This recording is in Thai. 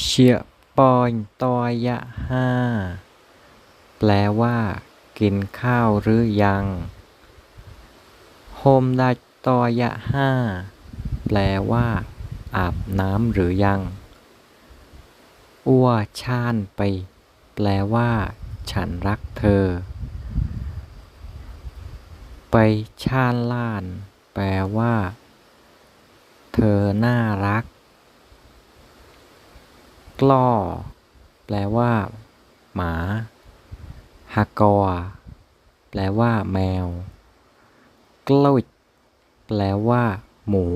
เชียปอยตอยะห้าแปลว่า กินข้าวหรือยังโฮมดัดตอยะห้าแปลว่า อาบน้ำหรือยัง อัวชาญไป แปลว่า ฉันรักเธอ ไปชาญล้าน แปลว่า เธอน่ารัก กล้อแปลว่า หมาฮากอ แปลว่า แมว กลุดแปลว่า หมู